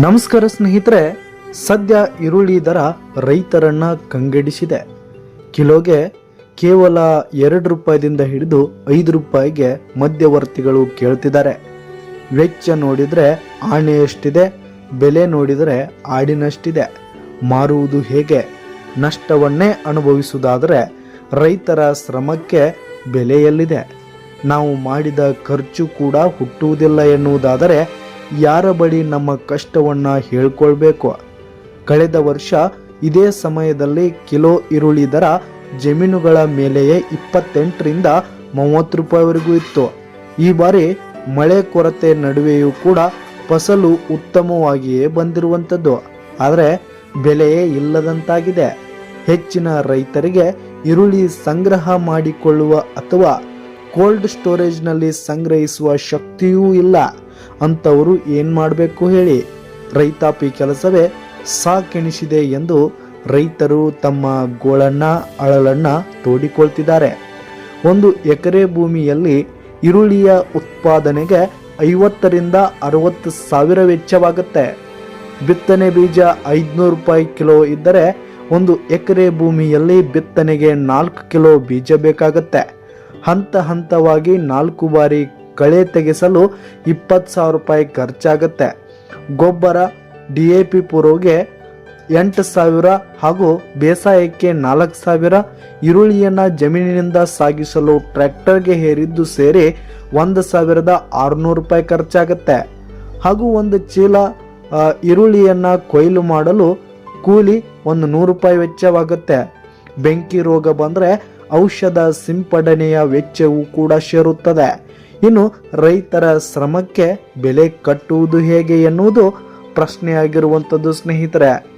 ನಮಸ್ಕಾರ ಸ್ನೇಹಿತರೆ, ಸದ್ಯ ಈರುಳ್ಳಿ ದರ ರೈತರನ್ನ ಕಂಗೆಡಿಸಿದೆ. ಕಿಲೋಗೆ ಕೇವಲ ಎರಡು ರೂಪಾಯಿದಿಂದ ಹಿಡಿದು ಐದು ರೂಪಾಯಿಗೆ ಮಧ್ಯವರ್ತಿಗಳು ಕೇಳ್ತಿದ್ದಾರೆ. ವೆಚ್ಚ ನೋಡಿದರೆ ಆಣೆಯಷ್ಟಿದೆ, ಬೆಲೆ ನೋಡಿದರೆ ಆಡಿನಷ್ಟಿದೆ. ಮಾರುವುದು ಹೇಗೆ? ನಷ್ಟವನ್ನೇ ಅನುಭವಿಸುವುದಾದರೆ ರೈತರ ಶ್ರಮಕ್ಕೆ ಬೆಲೆಯಲ್ಲಿದೆ. ನಾವು ಮಾಡಿದ ಖರ್ಚು ಕೂಡ ಹುಟ್ಟುವುದಿಲ್ಲ ಎನ್ನುವುದಾದರೆ ಯಾರ ಬಳಿ ನಮ್ಮ ಕಷ್ಟವನ್ನ ಹೇಳ್ಕೊಳ್ಬೇಕು? ಕಳೆದ ವರ್ಷ ಇದೇ ಸಮಯದಲ್ಲಿ ಕಿಲೋ ಈರುಳ್ಳಿ ದರ ಜಮೀನುಗಳ ಮೇಲೆಯೇ ಇಪ್ಪತ್ತೆಂಟರಿಂದ ಮೂವತ್ತು ರೂಪಾಯಿವರೆಗೂ ಇತ್ತು. ಈ ಬಾರಿ ಮಳೆ ಕೊರತೆ ನಡುವೆಯೂ ಕೂಡ ಫಸಲು ಉತ್ತಮವಾಗಿಯೇ ಬಂದಿರುವಂಥದ್ದು. ಆದರೆ ಬೆಲೆಯೇ ಇಲ್ಲದಂತಾಗಿದೆ. ಹೆಚ್ಚಿನ ರೈತರಿಗೆ ಈರುಳ್ಳಿ ಸಂಗ್ರಹ ಮಾಡಿಕೊಳ್ಳುವ ಅಥವಾ ಕೋಲ್ಡ್ ಸ್ಟೋರೇಜ್ನಲ್ಲಿ ಸಂಗ್ರಹಿಸುವ ಶಕ್ತಿಯೂ ಇಲ್ಲ. ಅಂಥವರು ಏನು ಮಾಡಬೇಕು ಹೇಳಿ ರೈತಾಪಿ ಕೆಲಸವೇ ಸಾಕೆಣಿಸಿದೆ ಎಂದು ರೈತರು ತಮ್ಮ ಗೋಳನ್ನ, ಅಳಲನ್ನ ತೋಡಿಕೊಳ್ತಿದ್ದಾರೆ. ಒಂದು ಎಕರೆ ಭೂಮಿಯಲ್ಲಿ ಈರುಳ್ಳಿಯ ಉತ್ಪಾದನೆಗೆ ಐವತ್ತರಿಂದ ಅರವತ್ತು ಸಾವಿರ ವೆಚ್ಚವಾಗುತ್ತೆ. ಬಿತ್ತನೆ ಬೀಜ ಐದುನೂರು ರೂಪಾಯಿ ಕಿಲೋ ಇದ್ದರೆ ಒಂದು ಎಕರೆ ಭೂಮಿಯಲ್ಲಿ ಬಿತ್ತನೆಗೆ ನಾಲ್ಕು ಕಿಲೋ ಬೀಜ ಬೇಕಾಗುತ್ತೆ. ಹಂತ ಹಂತವಾಗಿ ನಾಲ್ಕು ಬಾರಿ ಕಳೆ ತೆಗೆಸಲು ಇಪ್ಪತ್ತು ಸಾವಿರ ರೂಪಾಯಿ ಖರ್ಚಾಗುತ್ತೆ. ಗೊಬ್ಬರ, ಡಿ ಎ ಪಿ ಪುರೋಗೆ ಎಂಟು ಸಾವಿರ ಹಾಗೂ ಬೇಸಾಯಕ್ಕೆ ನಾಲ್ಕು ಸಾವಿರ, ಈರುಳ್ಳಿಯನ್ನು ಜಮೀನಿನಿಂದ ಸಾಗಿಸಲು ಟ್ರ್ಯಾಕ್ಟರ್ಗೆ ಹೇರಿದ್ದು ಸೇರಿ ಒಂದು ಸಾವಿರದ ಆರುನೂರು ರೂಪಾಯಿ ಖರ್ಚಾಗುತ್ತೆ. ಹಾಗೂ ಒಂದು ಚೀಲ ಈರುಳ್ಳಿಯನ್ನು ಕೊಯ್ಲು ಮಾಡಲು ಕೂಲಿ ಒಂದು ನೂರು ರೂಪಾಯಿ ವೆಚ್ಚವಾಗುತ್ತೆ. ಬೆಂಕಿ ರೋಗ ಬಂದರೆ ಔಷಧ ಸಿಂಪಡಣೆಯ ವೆಚ್ಚವೂ ಕೂಡ ಸೇರುತ್ತದೆ. ಇನ್ನು ರೈತರ ಶ್ರಮಕ್ಕೆ ಬೆಲೆ ಕಟ್ಟುವುದು ಹೇಗೆ ಎನ್ನುವುದು ಪ್ರಶ್ನೆಯಾಗಿರುವಂಥದ್ದು ಸ್ನೇಹಿತರೆ.